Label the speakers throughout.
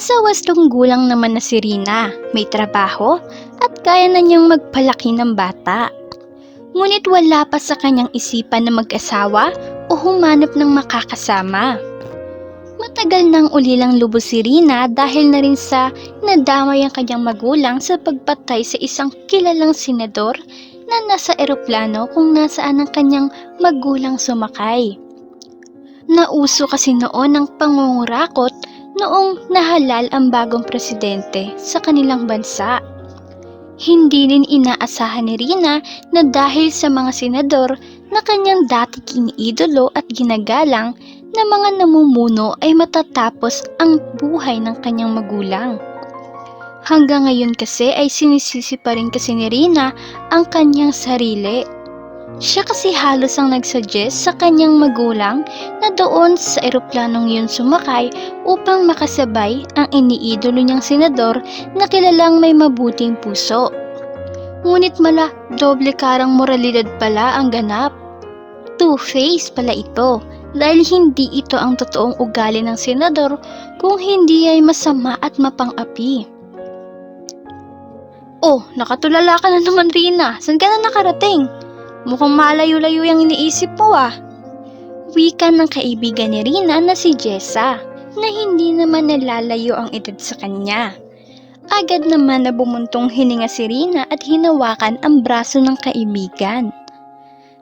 Speaker 1: Nasa wastong gulang naman na si Rina, may trabaho at kaya na niyang magpalaki ng bata. Ngunit wala pa sa kanyang isipan na mag-asawa o humanap ng makakasama. Matagal nang ulilang lubos si Rina dahil na rin sa nadamay ang kanyang magulang sa pagpatay sa isang kilalang senador na nasa eroplano kung nasaan ang kanyang magulang sumakay. Nauso kasi noon ang pangungurakot noong nahalal ang bagong presidente sa kanilang bansa. Hindi din inaasahan ni Rina na dahil sa mga senador na kanyang dati iniidolo at ginagalang na mga namumuno ay matatapos ang buhay ng kanyang magulang. Hanggang ngayon kasi ay sinisisi pa rin kasi ni Rina ang kanyang sarili. Siya kasi halos ang nagsuggest sa kanyang magulang na doon sa eroplanong yun sumakay upang makasabay ang iniidolo niyang senador na kilalang may mabuting puso. Ngunit mala, doble karang moralidad pala ang ganap. Two-face pala ito dahil hindi ito ang totoong ugali ng senador kung hindi ay masama at mapang-api. Oh, nakatulala ka na naman Rina. Saan ka na nakarating? Mukhang malayo-layo yung iniisip mo ah. Wika ng kaibigan ni Rina na si Jessa na hindi naman nalalayo ang edad sa kanya. Agad naman na bumuntong hininga si Rina at hinawakan ang braso ng kaibigan.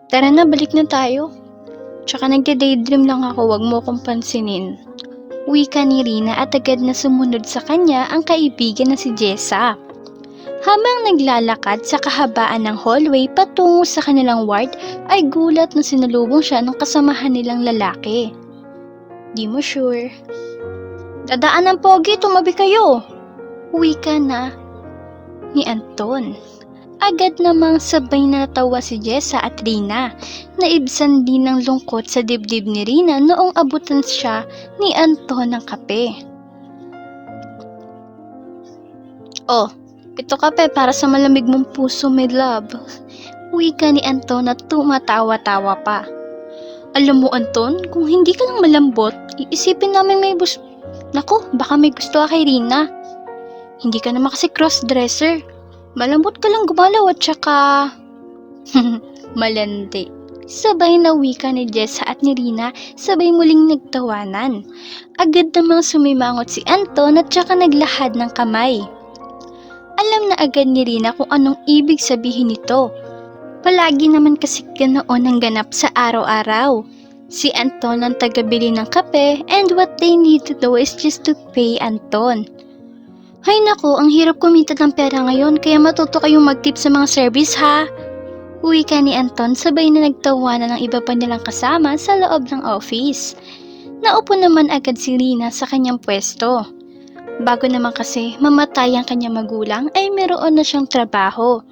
Speaker 1: Tara na, balik na tayo. Tsaka nagde-daydream lang ako, wag mo kong pansinin. Wika ni Rina at agad na sumunod sa kanya ang kaibigan na si Jessa. Habang naglalakad sa kahabaan ng hallway patungo sa kanilang ward ay gulat na sinalubong siya ng kasamahan nilang lalaki. Di mo sure. Dadaan ng pogi, tumabi kayo. Uwi ka na ni Anton. Agad namang sabay na natawa si Jessa at Rina. Naibsan din ng lungkot sa dibdib ni Rina noong abutan siya ni Anton ng kape. Oh, ito kape para sa malamig mong puso, my love. Wika ni Anton na tumatawa-tawa pa. Alam mo, Anton, kung hindi ka lang malambot, iisipin namin may bus... Nako, baka may gusto ka kay Rina. Hindi ka naman kasi cross-dresser. Malambot ka lang gumalaw at saka... Malandi. Sabay na wika ni Jessa at ni Rina, sabay muling nagtawanan. Agad namang sumimangot si Anton at saka naglahad ng kamay. Alam na agad ni Rina kung anong ibig sabihin nito. Palagi naman kasi ganoon ang ganap sa araw-araw. Si Anton ang tagabili ng kape and what they need to do is just to pay Anton. Hay nako, ang hirap kumita ng pera ngayon kaya matuto kayong mag-tip sa mga service ha. Uwi ka ni Anton sabay na nagtawanan ng iba pa nilang kasama sa loob ng office. Naupo naman agad si Rina sa kanyang pwesto. Bago naman kasi mamatay ang kanyang magulang ay meron na siyang trabaho.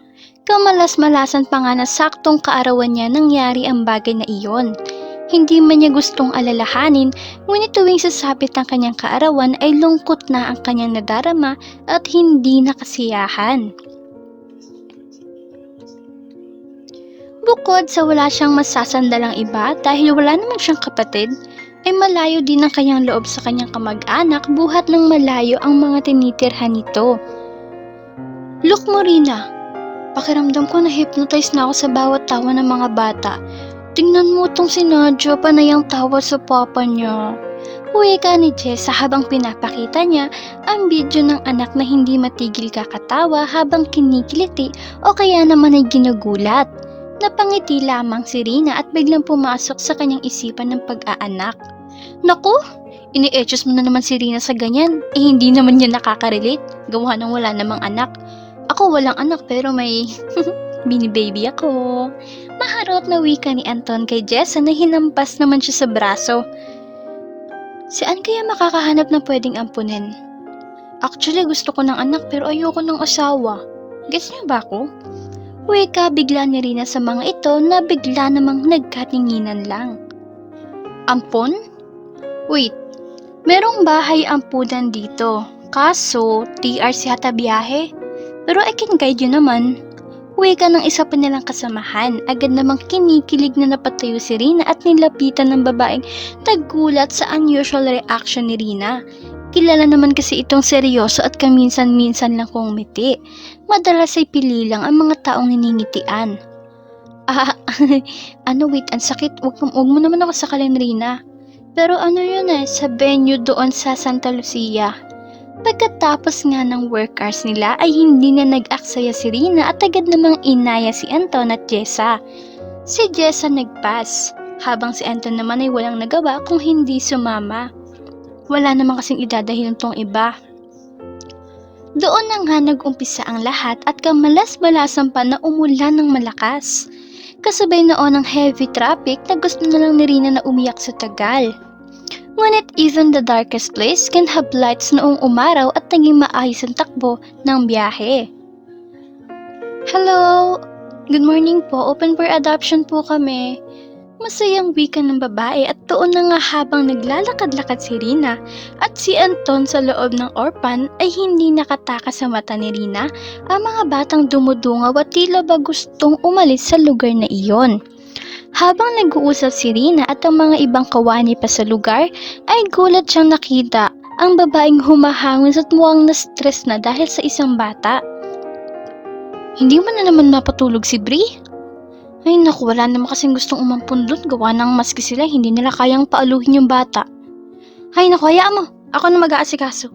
Speaker 1: Kamalas-malasan pa nga na saktong kaarawan niya nangyari ang bagay na iyon. Hindi man niya gustong alalahanin, ngunit tuwing sasapit ang kanyang kaarawan ay lungkot na ang kanyang nadarama at hindi nakasiyahan. Bukod sa wala siyang masasandalang iba dahil wala naman siyang kapatid, ay malayo din ang kanyang loob sa kanyang kamag-anak buhat ng malayo ang mga tinitirhan nito. Look mo Rina, pakiramdam ko na hypnotize na ako sa bawat tawa ng mga bata. Tingnan mo tong si Nadja, panay ang tawa sa papa niya. Uwi ka ni Jessa habang pinapakita niya ang video ng anak na hindi matigil kakatawa habang kinikiliti o kaya naman ay ginugulat. Napangiti lamang si Rina at biglang pumasok sa kanyang isipan ng pag-aanak. Naku, ini-etchos mo na naman si Rina sa ganyan. Eh hindi naman niya nakaka-relate. Gawa ng wala namang anak. Ako walang anak pero may mini baby ako. Maharot na wika ni Anton kay Jessa na hinampas naman siya sa braso. Saan kaya makakahanap na pwedeng ampunin? Actually, gusto ko ng anak pero ayoko ng asawa. Gets niyo ba ako? Wika bigla ni Rina sa mga ito na bigla namang nagkatinginan lang. Ampon? Wait, merong bahay ampunan dito. Kaso, TRC hata biyahe. Pero I can guide you naman. Wika ng isa pa nilang kasamahan. Agad namang kinikilig na napatayo si Rina at nilapitan ng babaeng tagulat sa unusual reaction ni Rina. Kilala naman kasi itong seryoso at kaminsan-minsan lang kumiti. Madalas ay pili lang ang mga taong niningitian. Ah, ano wait, ang sakit. Huwag, huwag mo naman ako sakalin, Rina. Pero ano yun eh, sa venue doon sa Santa Lucia. Pagkatapos nga ng work hours nila ay hindi na nag-aksaya si Rina at agad namang inaya si Anton at Jessa. Si Jessa nagpas, habang si Anton naman ay walang nagawa kung hindi sumama. Wala naman kasing idadahil tong iba. Doon na nga nag-umpisa ang lahat at kamalas-balasan pa na umulan ng malakas. Kasabay noon ng heavy traffic na gusto na lang ni Rina na umiyak sa tagal. Ngunit even the darkest place can have lights noong umaraw at naging maayos ang takbo ng biyahe. Hello! Good morning po. Open for adoption po kami. Masayang wika ng babae at doon na nga habang naglalakad-lakad si Rina at si Anton sa loob ng orpan ay hindi nakatakas sa mata ni Rina ang mga batang dumudungaw at tila ba gustong umalis sa lugar na iyon. Habang nag-uusap si Rina at ang mga ibang kawani pa sa lugar, ay gulat siyang nakita ang babaeng humahangin at mukhang na-stress na dahil sa isang bata. Hindi mo na naman mapatulog si Brie? Ay naku, wala naman kasing gustong umampun doon. Gawa ng maski sila, hindi nila kayang paaluhin yung bata. Ay naku, hayaan mo. Ako na mag-aasikaso.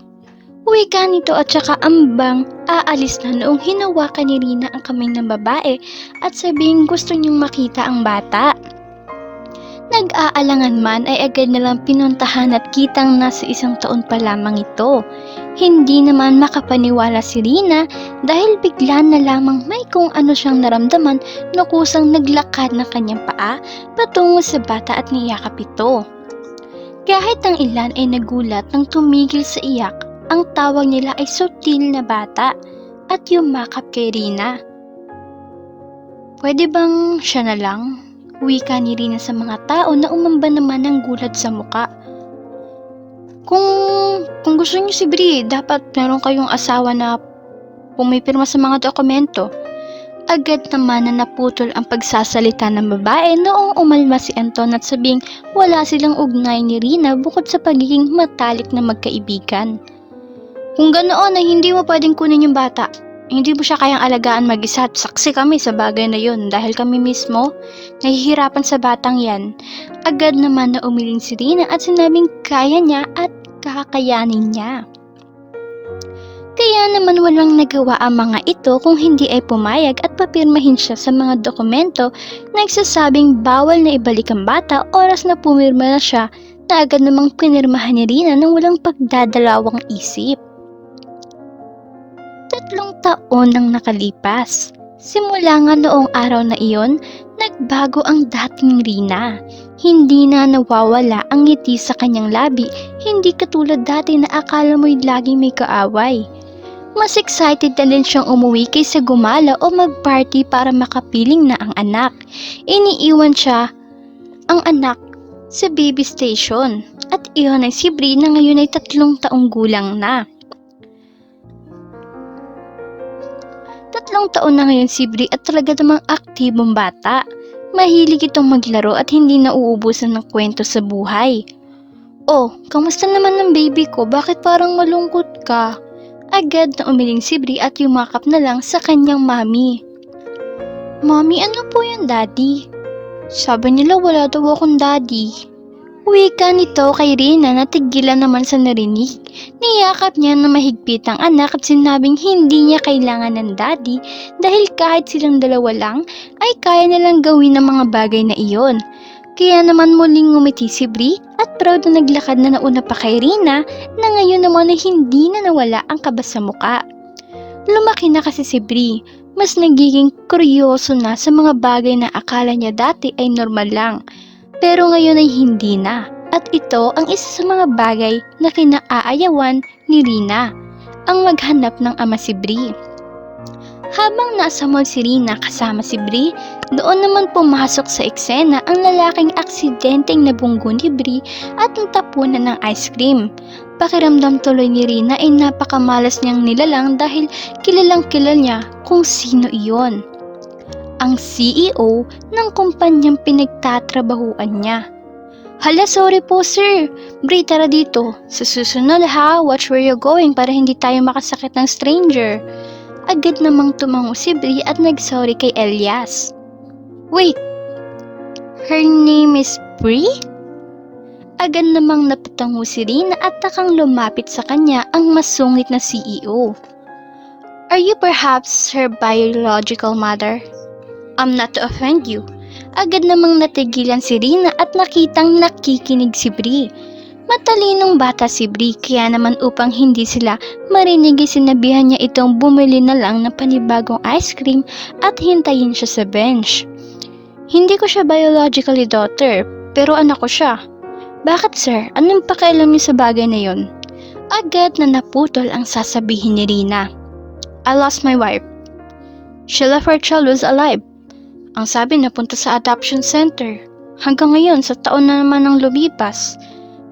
Speaker 1: Uwi ka nito at saka ambang aalis na noong hinawakan ni Rina ang kamay ng babae at sabing gusto niyong makita ang bata. Nag-aalangan man ay agad nalang pinuntahan at kitang nasa isang taon pa lamang ito. Hindi naman makapaniwala si Rina dahil bigla na lamang may kung ano siyang naramdaman na kusang naglakad ng kanyang paa patungo sa bata at niyakap ito. Kahit ang ilan ay nagulat nang tumigil sa iyak, ang tawag nila ay sutil na bata at yumakap kay Rina. Pwede bang siya na lang? Wika ni Rina sa mga tao na umamba naman ng gulat sa muka. Kung, kung gusto niyo si Bri, dapat meron kayong asawa na pumipirma sa mga dokumento. Agad naman na naputol ang pagsasalita ng babae noong umalma si Anton at sabing wala silang ugnay ni Rina bukod sa pagiging matalik na magkaibigan. Kung ganoon ay hindi mo pwedeng kunin yung bata. Hindi mo siya kayang alagaan mag-isa at saksi kami sa bagay na yun dahil kami mismo nahihirapan sa batang yan. Agad naman na umiling si Rina at sinabing kaya niya at kakayanin niya. Kaya naman walang nagawa ang mga ito kung hindi ay pumayag at papirmahin siya sa mga dokumento na nagsasabing bawal na ibalik ang bata oras na pumirma na siya na agad namang pinirmahan ni Rina nang walang pagdadalawang isip. Tatlong taon nang nakalipas. Simula nga noong araw na iyon, nagbago ang dating Rina. Hindi na nawawala ang ngiti sa kanyang labi, hindi katulad dati na akala mo'y laging may kaaway. Mas excited na din siyang umuwi kaysa gumala o magparty para makapiling na ang anak. Iniiwan siya ang anak sa baby station at iyon ay si Brie na ngayon ay tatlong taong gulang na. Tatlong taon na ngayon si Brie at talaga namang aktibong bata. Mahilig itong maglaro at hindi nauubusan ng kwento sa buhay. Oh, kamusta naman ng baby ko? Bakit parang malungkot ka? Agad na umiling si Brie at yumakap na lang sa kanyang mami. Mami, ano po yung daddy? Sabi nila wala daw akong daddy. Wika nito kay Rina na tigilan naman sa narinig. Niyakap niya na mahigpit ang anak at sinabing hindi niya kailangan ng daddy dahil kahit silang dalawa lang ay kaya nilang gawin ang mga bagay na iyon. Kaya naman muling ngumiti si Brie at proud na naglakad na nauna pa kay Rina na ngayon naman ay hindi na nawala ang kaba sa muka. Lumaki na kasi si Brie, mas nagiging kuryoso na sa mga bagay na akala niya dati ay normal lang. Pero ngayon ay hindi na. At ito ang isa sa mga bagay na kinaayawan ni Rina. ang maghanap ng ama si Brie. Habang nasa mall si Rina kasama si Brie, doon naman pumasok sa eksena ang lalaking aksidenteng nabunggo ni Brie at natapunan ng ice cream. Pakiramdam tuloy ni Rina ay napakamalas niyang nilalang dahil kilalang kilal niya kung sino iyon. Ang CEO ng kumpanyang pinagtatrabahuan niya. Hala, sorry po sir. Brie, tara dito. Sa susunod ha, watch where you're going para hindi tayo makasakit ng stranger. Agad namang tumango si Brie at nagsorry kay Elias. Wait, her name is Brie? Agad namang napatango si Rina at takang lumapit sa kanya ang masungit na CEO. Are you perhaps her biological mother? I'm not to offend you. Agad namang natigilan si Rina at nakitang nakikinig si Brie. Matalinong bata si Brie kaya naman upang hindi sila marinig sinabihan niya itong bumili na lang ng panibagong ice cream at hintayin siya sa bench. Hindi ko siya biologically daughter, pero anak ko siya. Bakit sir? Anong pakialam niyo sa bagay na yon? Agad na naputol ang sasabihin ni Rina. I lost my wife. She left her child was alive. Ang sabi napunta sa adoption center. Hanggang ngayon, sa taon na naman ang lumipas,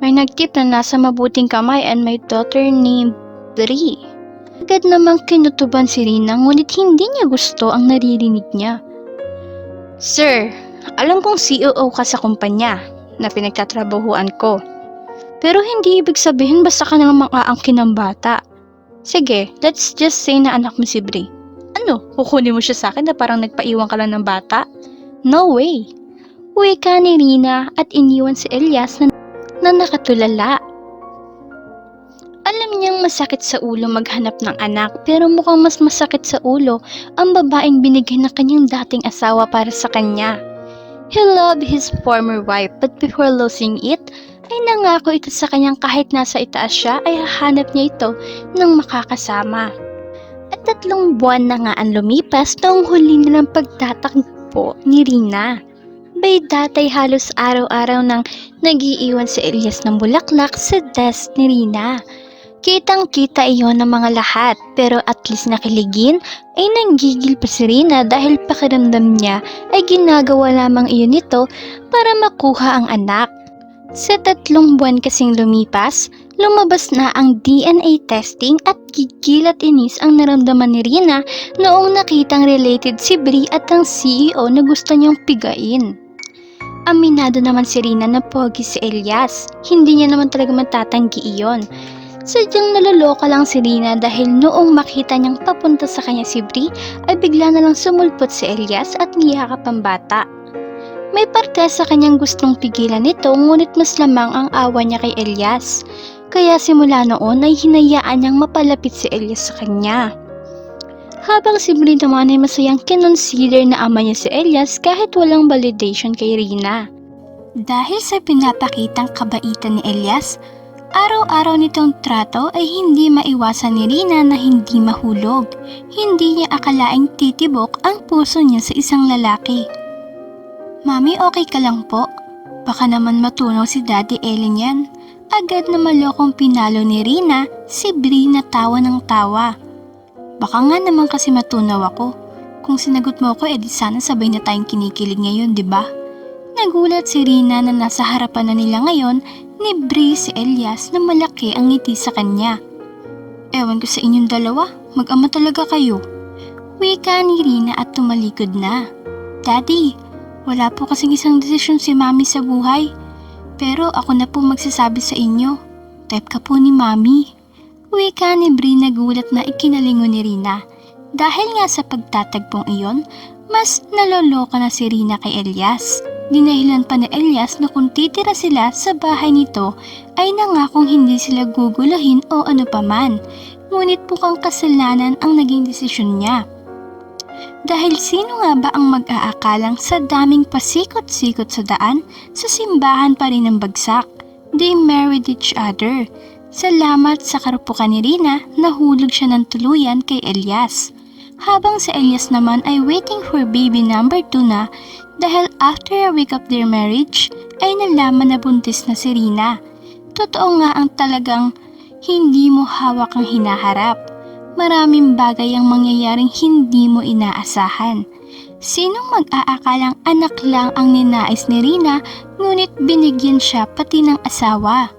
Speaker 1: may nagtip na nasa mabuting kamay and may daughter named Brie. Agad namang kinutuban si Rina ngunit hindi niya gusto ang naririnig niya. Sir, alam kong CEO ka sa kumpanya na pinagtatrabahuan ko. Pero hindi ibig sabihin basta ka nang mang-aangkin ng bata. Sige, let's just say na anak mo si Brie. Ano, kukunin mo siya sa akin na parang nagpaiwan ka lang ng bata? No way! Uwi ka ni Rina at iniwan si Elias na, na nakatulala. Alam niyang masakit sa ulo maghanap ng anak pero mukhang mas masakit sa ulo ang babaeng binigay ng kanyang dating asawa para sa kanya. He loved his former wife but before losing it, ay nangako ito sa kanyang kahit nasa itaas siya ay hahanap niya ito ng makakasama. At tatlong buwan na nga ang lumipas noong huli nilang pagtatakbo ni Rina. By that ay halos araw-araw nang nagiiwan si Elias ng bulaklak sa desk ni Rina. Kitang kita iyon ng mga lahat pero at least nakiligin ay nanggigil pa si Rina dahil pakiramdam niya ay ginagawa lamang iyon nito para makuha ang anak. Sa tatlong buwan kasing lumipas, lumabas na ang DNA testing at gigil at inis ang naramdaman ni Rina noong nakitang related si Brie at ang CEO na gusto niyang pigain. Aminado naman si Rina na pogi si Elias. Hindi niya naman talaga matatanggi iyon. Sadyang naloloka lang si Rina dahil noong makita niyang papunta sa kanya si Brie ay bigla na lang sumulpot si Elias at niyakap ang bata. May parte sa kanyang gustong pigilan nito ngunit mas lamang ang awa niya kay Elias. Kaya simula noon ay hinayaan niyang mapalapit si Elias sa kanya. Habang si Brie naman ay masayang kinonsider na ama niya si Elias kahit walang validation kay Rina. Dahil sa pinapakitang kabaitan ni Elias, araw-araw nitong trato ay hindi maiwasan ni Rina na hindi mahulog. Hindi niya akalaing titibok ang puso niya sa isang lalaki. Mami, okay ka lang po? Baka naman matunaw si Daddy Ellen yan. Agad na malokong pinalo ni Rina, si Brie na tawa ng tawa. Baka nga naman kasi matunaw ako. Kung sinagot mo ako, edi sana sabay na tayong kinikilig ngayon, di ba? Nagulat si Rina na nasa harapan na nila ngayon ni Brie si Elias na malaki ang ngiti sa kanya. Ewan ko sa inyong dalawa, mag-ama talaga kayo. Wika ni Rina at tumalikod na. Daddy, wala po kasing isang desisyon si Mami sa buhay. Pero ako na po magsasabi sa inyo. Type ka po ni Mami. Wika ni Brie nagulat na ikinalingon ni Rina. Dahil nga sa pagtatagpong iyon, mas naloloka na si Rina kay Elias. Dinahilan pa ni Elias na kung titira sila sa bahay nito ay nangakong hindi sila gugulahin o ano paman. Ngunit bukang kasalanan ang naging desisyon niya. Dahil sino nga ba ang mag-aakalang sa daming pasikot-sikot sa daan, sa simbahan pa rin ang bagsak? They married each other. Salamat sa karupukan ni Rina, nahulog siya ng tuluyan kay Elias. Habang si Elias naman ay waiting for baby number 2 na dahil after a week of their marriage ay nalaman na buntis na si Rina. Totoo nga ang talagang hindi mo hawak ang hinaharap. Maraming bagay ang mangyayaring hindi mo inaasahan. Sinong mag-aakalang anak lang ang ninais ni Rina ngunit binigyan siya pati ng asawa?